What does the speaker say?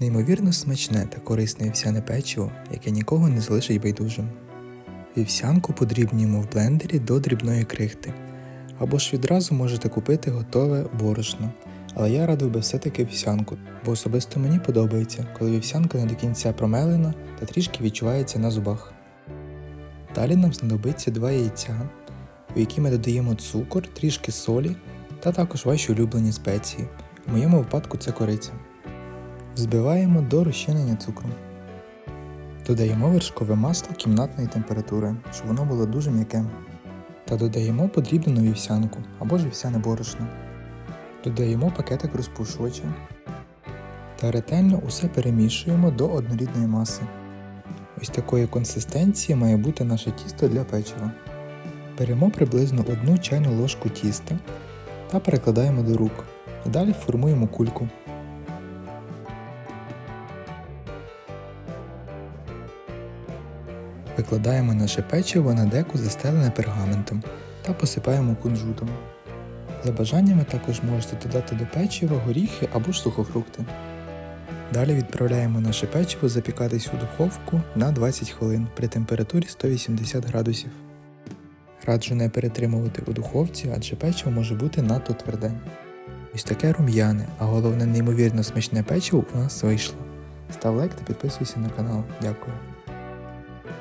Неймовірно смачне та корисне вівсяне печиво, яке нікого не залишить байдужим. Вівсянку подрібнюємо в блендері до дрібної крихти. Або ж відразу можете купити готове борошно. Але я радив би все-таки вівсянку, бо особисто мені подобається, коли вівсянка не до кінця промелена та трішки відчувається на зубах. Далі нам знадобиться два яйця, у які ми додаємо цукор, трішки солі та також ваші улюблені спеції. У моєму випадку це кориця. Взбиваємо до розчинення цукру. Додаємо вершкове масло кімнатної температури, щоб воно було дуже м'яке. Та додаємо подрібнену вівсянку або ж вівсяне борошно. Додаємо пакетик розпушувача та ретельно усе перемішуємо до однорідної маси. Ось такої консистенції має бути наше тісто для печива. Беремо приблизно одну чайну ложку тіста та перекладаємо до рук. Далі формуємо кульку. Викладаємо наше печиво на деку застелене пергаментом та посипаємо кунжутом. За бажанням ви також можете додати до печива горіхи або ж сухофрукти. Далі відправляємо наше печиво запікатись у духовку на 20 хвилин при температурі 180 градусів. Раджу не перетримувати у духовці, адже печиво може бути надто тверде. Ось таке рум'яне, а головне неймовірно смачне печиво у нас вийшло. Став лайк та підписуйся на канал. Дякую.